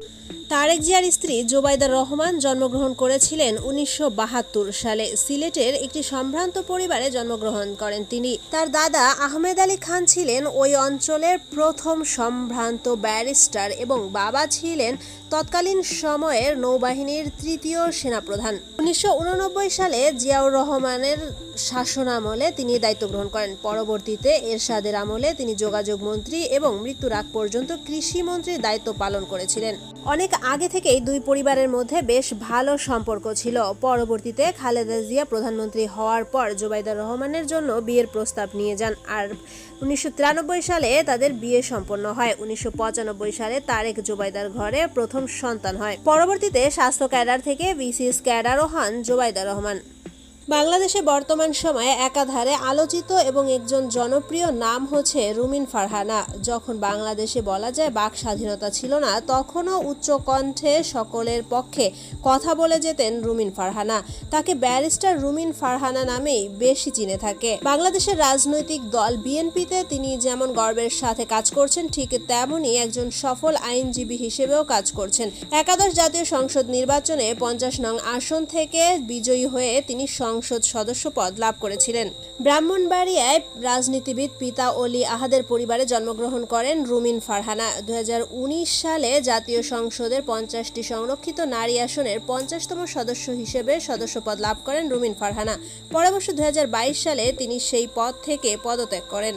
Thank you. Tarique জিয়ার স্ত্রী জোবাইদা রহমান জন্মগ্রহণ করেছিলেন উনিশশো বাহাত্তর সালে। সিলেটের একটি সম্ভ্রান্ত পরিবারে জন্মগ্রহণ করেন তিনি। তার দাদা আহমেদ আলী খান ছিলেন ওই অঞ্চলের প্রথম সম্ভ্রান্ত ব্যারিস্টার এবং বাবা ছিলেন তৎকালীন সময়ের নৌবাহিনীর তৃতীয় সেনাপ্রধান। উনিশশো উননব্বই সালে জিয়াউর রহমানের শাসনামলে তিনি দায়িত্ব গ্রহণ করেন। পরবর্তীতে এরশাদের আমলে তিনি যোগাযোগ মন্ত্রী এবং মৃত্যুর আগ পর্যন্ত কৃষি মন্ত্রীর দায়িত্ব পালন করেছিলেন। অনেক আগে থেকেই দুই পরিবারের মধ্যে বেশ ভালো সম্পর্ক ছিল। পরবর্তীতে খালেদা জিয়া প্রধানমন্ত্রী হওয়ার পর জুবাইদা রহমানের জন্য বিয়ের প্রস্তাব নিয়ে যান আর উনিশশো তিরানব্বই সালে তাদের বিয়ে সম্পন্ন হয়। উনিশশো পঁচানব্বই সালে তারেক জুবাইদার ঘরে প্রথম সন্তান হয়। পরবর্তীতে স্বাস্থ্য ক্যাডার থেকে বিসিএস ক্যাডারও হন জুবাইদা রহমান। বাংলাদেশে বর্তমান সময়ে একাধারে আলোচিত এবং একজন জনপ্রিয় নাম হচ্ছে রুমিন ফারহানা। যখন বাংলাদেশে বলা যায় বাক স্বাধীনতা ছিল না, তখনও উচ্চকণ্ঠে সকলের পক্ষে কথা বলে যেতেন রুমিন ফারহানা। তাকে ব্যারিস্টার রুমিন ফারহানা নামেই বেশি চিনে থাকে। বাংলাদেশের রাজনৈতিক দল বিএনপিতে তিনি যেমন গর্বের সাথে কাজ করছেন, ঠিক তেমনই একজন সফল আইনজীবী হিসেবেও কাজ করছেন। একাদশ জাতীয় সংসদ নির্বাচনে পঞ্চাশ নং আসন থেকে বিজয়ী হয়ে তিনি সংসদ সদস্য পদ লাভ করেছিলেন। ব্রাহ্মণবাড়িয়ায় রাজনীতিবিদ পিতা অলি আহাদের পরিবারে জন্মগ্রহণ করেন রুমিন ফারহানা। দুই হাজার উনিশ সালে জাতীয় সংসদের পঞ্চাশটি সংরক্ষিত নারী আসনের পঞ্চাশতম সদস্য হিসেবে সদস্যপদ লাভ করেন রুমিন ফারহানা। দুই হাজার বাইশ সালে তিনি সেই পদ থেকে পদত্যাগ করেন।